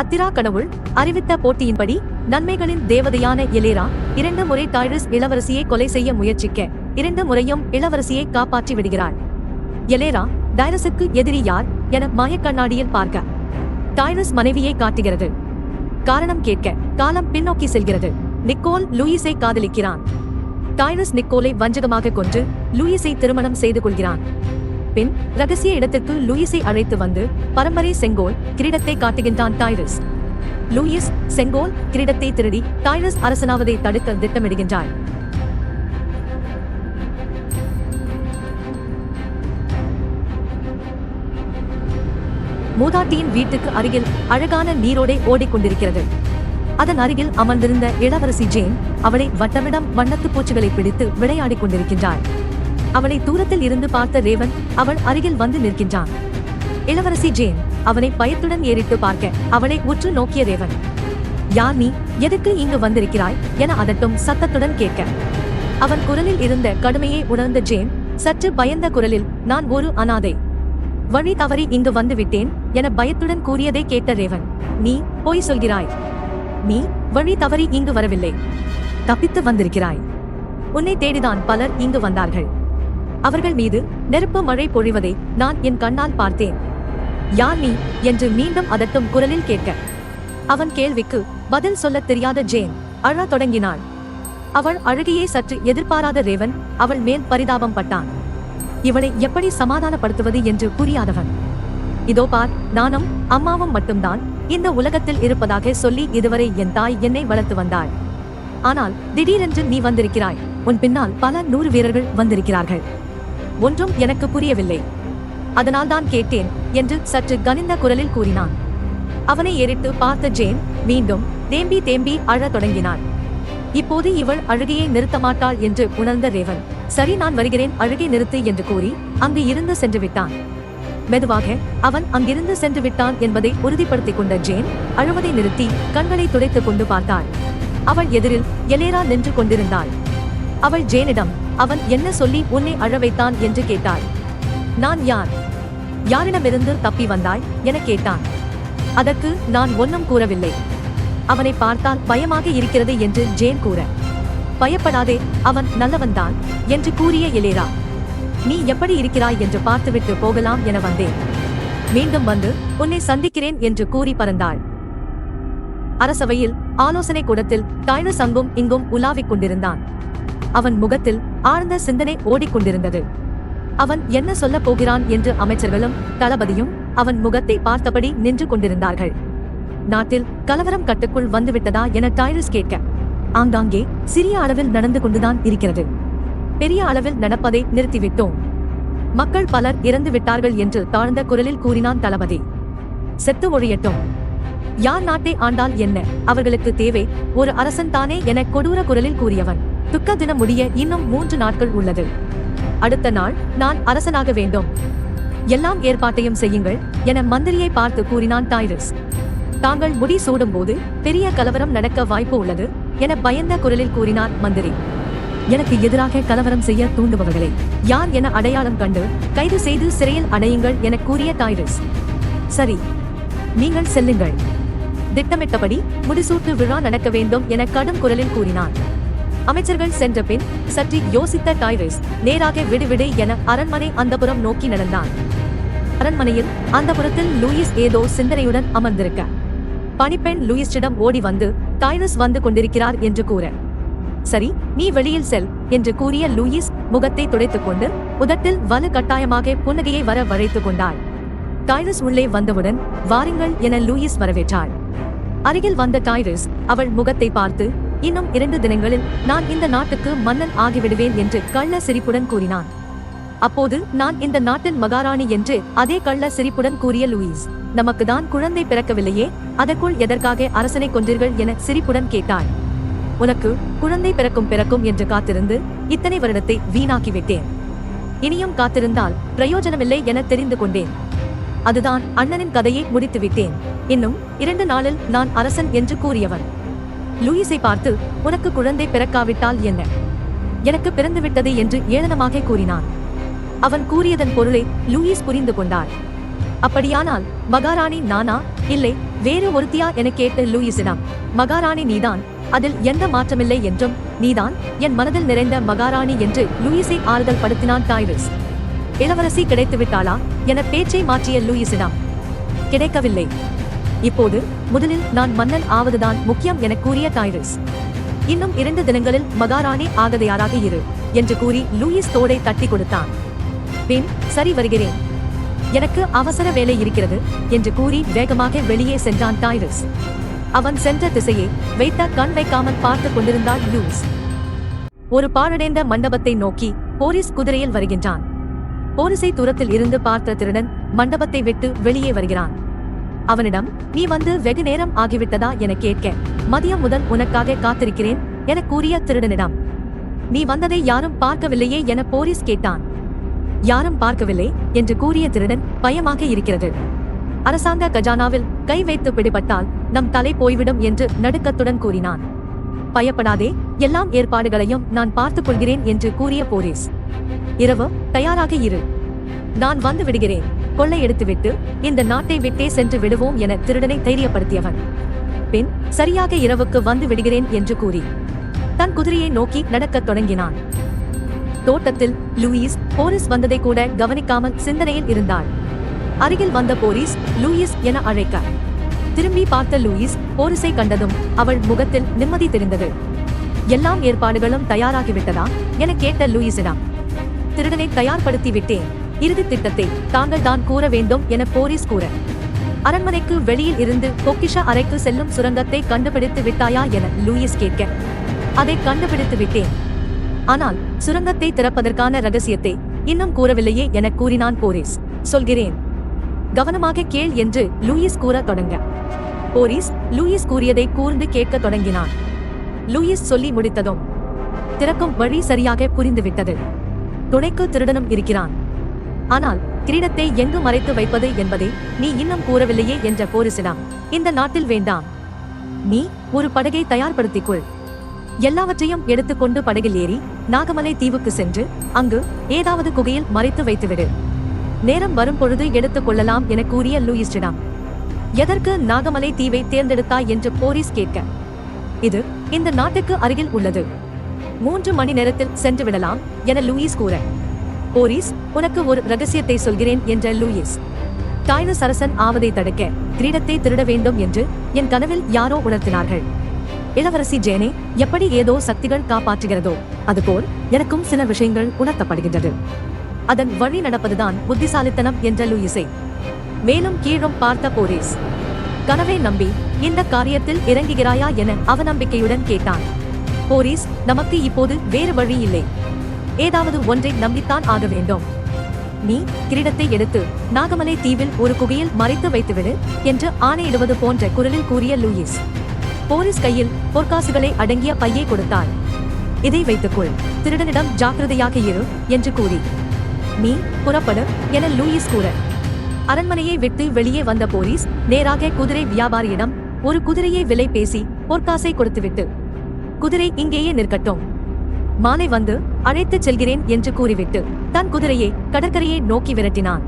அத்திரா கடவுள் அறிவித்த போட்டியின்படி நன்மைகளின் தேவதையான எலேரா இரண்டு முறை டைரஸ் இளவரசியை கொலை செய்ய முயற்சிக்க இரண்டு முறையும் இளவரசியை காப்பாற்றி விடுகிறாள். எலேரா டைரஸுக்கு எதிரி யார் என மாயக்கண்ணாடியில் பார்க்க. டைரஸ் மனைவியை காட்டுகிறது. காரணம் கேட்க காலம் பின்னோக்கி செல்கிறது. நிக்கோல் லூயிஸை காதலிக்கிறான். டைரஸ் நிக்கோலை வஞ்சகமாக கொன்று லூயிஸை திருமணம் செய்து கொள்கிறான். பின் ரகசிய இடத்திற்கு லூயிஸை அழைத்து வந்து பரம்பரை செங்கோல் கிரீடத்தை காட்டுகின்றான் டைரஸ். லூயிஸ் செங்கோல் கிரீடத்தை திருடி டைரஸ் அரசனாவதை தடுக்க திட்டமிடுகின்றாள் மூதாட்டியின் வீட்டுக்கு அருகில் அழகான நீரோடை ஓடிக்கொண்டிருக்கிறது. அதன் அருகில் அமர்ந்திருந்த இளவரசி ஜேன் அவளை வட்டமிடம் வண்ணத்து பூச்சிகளை பிடித்து விளையாடிக் கொண்டிருக்கின்றாள். அவளை தூரத்தில் இருந்து பார்த்த ரேவன் அவள் அருகில் வந்து நிற்கின்றான். இளவரசி ஜேன் அவனை பயத்துடன் ஏறிட்டு பார்க்க அவளை உற்று நோக்கிய ரேவன் யார் நீ? எதுக்கு இங்கு வந்திருக்கிறாய்? என அதட்டும் சத்தத்துடன் கேட்க. அவன் குரலில் இருந்த கடுமையை உணர்ந்த ஜேன் சற்று பயந்த குரலில் நான் ஒரு அனாதை. வழி தவறி இங்கு வந்துவிட்டேன் என பயத்துடன் கூறியதை கேட்ட ரேவன் நீ பொய் சொல்கிறாய். நீ வழி தவறி இங்கு வரவில்லை. தப்பித்து வந்திருக்கிறாய். உன்னை தேடிதான் பலர் இங்கு வந்தார்கள். அவர்கள் மீது நெருப்பு மழை பொழிவதை நான் என் கண்ணால் பார்த்தேன். யார் நீ? என்று மீண்டும் அதட்டும் குரலில் கேட்க. அவன் கேள்விக்கு பதில் சொல்லத் தெரியாத ஜேன் அழ தொடங்கினாள். அவள் அழுகையை சற்று எதிர்பாராத ரேவன் அவள் மேல் பரிதாபம் பட்டான். இவளை எப்படி சமாதானப்படுத்துவது என்று புரியாதவன். இதோ பார் நானும் அம்மாவும் மட்டும்தான் இந்த உலகத்தில் இருப்பதாக சொல்லி இதுவரை என் தாய் என்னை வளர்த்து வந்தாள். ஆனால் திடீரென்று நீ வந்திருக்கிறாய். உன் பின்னால் பல நூறு வீரர்கள் வந்திருக்கிறார்கள். ஒன்றும் எனக்கு புரியவில்லை. அதனால்தான் கேட்டேன் என்று சற்று கனிந்த குரலில் கூறினான். அவனை எரித்து பார்த்த ஜேன் மீண்டும் தேம்பி தேம்பி அழத் தொடங்கினாள். இப்போது இவள் அழுகையை நிறுத்த மாட்டாள் என்று உணர்ந்த ரேவன் சரி நான் வருகிறேன் அழுகை நிறுத்து என்று கூறி அங்கு இருந்து சென்று விட்டான். மெதுவாக அவன் அங்கிருந்து சென்று விட்டான் என்பதை உறுதிப்படுத்திக் கொண்ட ஜேன் அழுவதை நிறுத்தி கண்களை துடைத்துக் கொண்டு பார்த்தாள். அவள் எதிரில் எலேரா நின்று கொண்டிருந்தாள். அவள் ஜேனிடம் அவன் என்ன சொல்லி உன்னை அழ வைத்தான் என்று கேட்டாள். நான் யார்? யாரிடமிருந்து தப்பி வந்தாய்? என கேட்டான். அதற்கு நான் ஒன்னும் கூறவில்லை. அவனை பார்த்தால் பயமாக இருக்கிறது என்று ஜேன் கூற. பயப்படாதே அவன் நல்லவன்தான் என்று கூறிய எலேரா. நீ எப்படி இருக்கிறாய் என்று பார்த்துவிட்டு போகலாம் என வந்தேன். மீண்டும் வந்து உன்னை சந்திக்கிறேன் என்று கூறி பறந்தாள். அரசவையில் ஆலோசனை கூடத்தில் டைனஸ் அங்கும் இங்கும் உலாவிக் கொண்டிருந்தான். அவன் முகத்தில் ஆழ்ந்த சிந்தனை ஓடிக்கொண்டிருந்தது. அவன் என்ன சொல்லப் போகிறான் என்று அமைச்சர்களும் தளபதியும் அவன் முகத்தை பார்த்தபடி நின்று கொண்டிருந்தார்கள். நாட்டில் கலவரம் கட்டுக்குள் வந்துவிட்டதா என டைரஸ் கேட்க ஆங்காங்கே சிறிய அளவில் நடந்து கொண்டுதான் இருக்கிறது. பெரிய அளவில் நடப்பதை நிறுத்திவிட்டோம். மக்கள் பலர் இறந்து விட்டார்கள் என்று தாழ்ந்த குரலில் கூறினான் தளபதி. செத்து ஒழியட்டும். யார் நாட்டை ஆண்டால் என்ன? அவர்களுக்கு தேவை ஒரு அரசன் தானே என கொடூர குரலில் கூறியவன். துக்க தினம் முடிய இன்னும் மூன்று நாட்கள் உள்ளது. அடுத்த நாள் நான் அரசனாக வேண்டும். எல்லாம் ஏற்பாட்டையும் செய்யுங்கள் என மந்திரியை பார்த்து கூறினான் டைரஸ். தாங்கள் முடி சூடும்போது பெரிய கலவரம் நடக்க வாய்ப்பு உள்ளது என பயந்த குரலில் கூறினார் மந்திரி. எனக்கு எதிராக கலவரம் செய்ய தூண்டுபவர்களை யார் என அடையாளம் கண்டு கைது செய்து சிறையில் அடையுங்கள் என கூறிய டைரஸ். சரி நீங்கள் செல்லுங்கள். திட்டமிட்டபடி முடிசூட்டு விழா நடக்க வேண்டும் என கடும் குரலில் கூறினார். அமைச்சர்கள் சென்ற பின் சற்று யோசித்த டைரஸ் நேராக விடுவிடு என அரண்மனை அந்தபுரம் நோக்கி நடந்தான். அரண்மனையில் அந்தபுரத்தில் லூயிஸ் ஏதோ சிந்தனையுடன் அமர்ந்திருக்க. பணிப்பெண் லூயிஸிடம் ஓடி வந்து டைரஸ் வந்து கொண்டிருக்கிறார் என்று கூற. சரி நீ வெளியில் செல் என்று கூறிய லூயிஸ் முகத்தை துடைத்துக் கொண்டு உதட்டில் வலு கட்டாயமாக புன்னகையை வர வளைத்துக் கொண்டாள். டைரஸ் உள்ளே வந்தவுடன் வாருங்கள் என லூயிஸ் வரவேற்றாள். அருகில் வந்த டைரஸ் அவள் முகத்தை பார்த்து இன்னும் இரண்டு தினங்களில் நான் இந்த நாட்டுக்கு மன்னன் ஆகிவிடுவேன் என்று கள்ள சிரிப்புடன் கூறினான். அப்போது நான் இந்த நாட்டின் மகாராணி என்று அதே கள்ள சிரிப்புடன் கூறிய லூயிஸ் நமக்கு தான் குழந்தை பிறக்கவில்லையே அதற்குள் எதற்காக அரசனை கொன்றீர்கள் என சிரிப்புடன் கேட்டாள். உனக்கு குழந்தை பிறக்கும் பிறக்கும் என்று காத்திருந்து இத்தனை வருடத்தை வீணாக்கி விட்டேன் இனியும் காத்திருந்தால் பிரயோஜனமில்லை என தெரிந்து கொண்டேன். அதுதான் அண்ணனின் கதையை முடித்துவிட்டேன். இன்னும் இரண்டு நாளில் நான் அரசன் என்று கூறியவன். லூயிஸை பார்த்து உனக்கு குழந்தை பிறக்காவிட்டால் என்ன? எனக்கு பிறந்துவிட்டது என்று ஏளனமாக கூறினான். அவன் கூறியதன் பொருளை லூயிஸ் புரிந்து கொண்டார். அப்படியானால் மகாராணி நானா? இல்லை வேறு ஒருத்தியா? என கேட்ட லூயிஸிடம் மகாராணி நீதான். அதில் எந்த மாற்றமில்லை என்றும் நீதான். என் மனதில் நிறைந்த மகாராணி என்று லூயிஸை ஆறுதல் படுத்தினான் டைரிஸ் இளவரசி கிடைத்துவிட்டாளா? என பேச்சை மாற்றிய லூயிஸிடம் கிடைக்கவில்லை. இப்போது முதலில் நான் மன்னன் ஆவதுதான் முக்கியம் என கூறிய டைரஸ். இன்னும் இரண்டு தினங்களில் மகாராணி ஆகதையாராக இரு என்று கூறி லூயிஸ் தோடை தட்டி கொடுத்தான். பின் சரி வருகிறேன். எனக்கு அவசர வேலை இருக்கிறது என்று கூறி வேகமாக வெளியே சென்றான் டைரஸ். அவன் சென்ற திசையை வைத்த கண் வைக்காமல் பார்த்துக் கொண்டிருந்தாள் லூஸ் ஒரு பாழடைந்த மண்டபத்தை நோக்கி போரிஸ் குதிரையில் வருகின்றான். போரிசை தூரத்தில் இருந்து பார்த்த திருடன் மண்டபத்தை விட்டு வெளியே வருகிறான். அவனிடம் நீ வந்து வெகு நேரம் ஆகிவிட்டதா என கேட்க மதியம் முதல் உனக்காக காத்திருக்கிறேன் என கூறிய திருடனிடம். நீ வந்ததை யாரும் பார்க்கவில்லையே என போலீஸ் கேட்டான். யாரும் பார்க்கவில்லை என்று கூறிய திருடன் பயமாக இருக்கிறது. அரசாங்க கஜானாவில் கை வைத்து பிடிபட்டால் நம் தலை போய்விடும் என்று நடுக்கத்துடன் கூறினான். பயப்படாதே எல்லாம் ஏற்பாடுகளையும் நான் பார்த்துக் கொள்கிறேன் என்று கூறிய போலீஸ். இரவு தயாராக இரு. நான் வந்து விடுகிறேன். கொள்ளை எடுத்துவிட்டு இந்த நாட்டை விட்டே சென்று விடுவோம் என திருடனை தைரியப்படுத்தியவன். பின் சரியாக இரவுக்கு வந்து விடுகிறேன் என்று கூறி தன் குதிரையை நோக்கி நடக்கத் தொடங்கினான். தோட்டத்தில் லூயிஸ் போரிஸ் வந்ததை கூட கவனிக்காமல் சிந்தனையில் இருந்தாள். அருகில் வந்த போரிஸ் லூயிஸ் என அழைக்க. திரும்பி பார்த்த லூயிஸ் போரிஸை கண்டதும் அவள் முகத்தில் நிம்மதி தெரிந்தது. எல்லாம் ஏற்பாடுகளும் தயாராகிவிட்டதா? என கேட்ட லூயிஸிடம். திருடனை தயார்படுத்தி விட்டேன் இறுதி திட்டத்தை தாங்கள் தான் கூற வேண்டும் என போரிஸ் கூற. அரண்மனைக்கு வெளியில் இருந்து பொக்கிஷ அறைக்கு செல்லும் சுரங்கத்தை கண்டுபிடித்து விட்டாயா என லூயிஸ் கேட்க. அதை கண்டுபிடித்து விட்டேன். ஆனால் சுரங்கத்தை திறப்பதற்கான ரகசியத்தை இன்னும் கூறவில்லையே என கூறினான் போரிஸ் சொல்கிறேன். கவனமாக கேள் என்று லூயிஸ் கூற தொடங்க. போரிஸ் லூயிஸ் கூறியதை கூர்ந்து கேட்க தொடங்கினான். லூயிஸ் சொல்லி முடித்ததும் திறக்கும் வழி சரியாக புரிந்துவிட்டது. துணைக்கு திருடனும் இருக்கிறான். ஆனால் கிரீடத்தை எங்கு மறைத்து வைப்பது என்பதை நீ இன்னும் கூறவில்லையே என்ற போரிசிடம் இந்த நாட்டில் வேண்டாம். நீ ஒரு படகை தயார்படுத்திக் கொள் எல்லாவற்றையும் எடுத்துக்கொண்டு படகில் ஏறி நாகமலை தீவுக்கு சென்று அங்கு ஏதாவது குகையில் மறைத்து வைத்துவிடு. நேரம் வரும் பொழுது எடுத்துக் கொள்ளலாம் என கூறிய லூயிஸ்டிடம் எதற்கு நாகமலை தீவை தேர்ந்தெடுத்தாய் என்று போரிஸ் கேட்க. இது இந்த நாட்டுக்கு அருகில் உள்ளது. மூன்று மணி நேரத்தில் சென்று விடலாம் என லூயிஸ் கூற. போரிஸ் உனக்கு ஒரு ரகசியத்தை சொல்கிறேன் என்ற லூயிஸ். டைனஸ் அரசன் ஆவதை தடுக்க கிரீடத்தை திருட வேண்டும் என்று என் கனவில் யாரோ உணர்த்தினார்கள். இளவரசி ஜேனே எப்படி ஏதோ சக்திகள் காப்பாற்றுகிறதோ அதுபோல் எனக்கும் சில விஷயங்கள் உணர்த்தப்படுகின்றது. அதன் வழி நடப்பதுதான் புத்திசாலித்தனம் என்ற லூயிஸை. மேலும் கீழும் பார்த்த போரிஸ் கனவை நம்பி இந்த காரியத்தில் இறங்குகிறாயா என அவநம்பிக்கையுடன் கேட்டான். போரிஸ் நமக்கு இப்போது வேறு வழி இல்லை. ஏதாவது ஒன்றை நம்பித்தான் ஆக வேண்டும். நீ கிரீடத்தை எடுத்து நாகமலை தீவில் ஒரு குகையில் மறைத்து வைத்துவிடு என்று ஆணையிடுவது போன்ற குரலில் கூறிய லூயிஸ். போலீஸ் கையில் பொற்காசுகளை அடங்கிய பையை கொடுத்தார் இதை வைத்துக்கொள் திருடனிடம் ஜாக்கிரதையாக இரு என்று கூறி. நீ புறப்படு என லூயிஸ் கூற. அரண்மனையை விட்டு வெளியே வந்த போலீஸ் நேராக குதிரை வியாபாரியிடம் ஒரு குதிரையை விலை பேசி பொற்காசை கொடுத்துவிட்டு. குதிரை இங்கேயே நிற்கட்டும். மாலை வந்து அழைத்துச் செல்கிறேன் என்று கூறிவிட்டு தன் குதிரையை கடற்கரையை நோக்கி விரட்டினான்.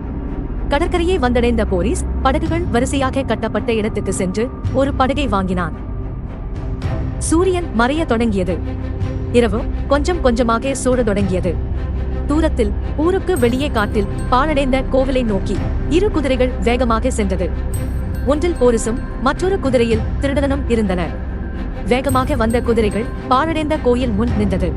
கடற்கரையை வந்தடைந்த போலீஸ் படகுகள் வரிசையாக கட்டப்பட்ட இடத்துக்கு சென்று ஒரு படகை வாங்கினான். சூரியன் மறைய தொடங்கியது. இரவு கொஞ்சம் கொஞ்சமாக சூட தொடங்கியது. தூரத்தில் ஊருக்கு வெளியே காட்டில் பாழடைந்த கோவிலை நோக்கி இரு குதிரைகள் வேகமாக சென்றது. ஒன்றில் போரிசும் மற்றொரு குதிரையில் திருடனும் இருந்தனர். வேகமாக வந்த குதிரைகள் பாழடைந்த கோயில் முன் நின்றது.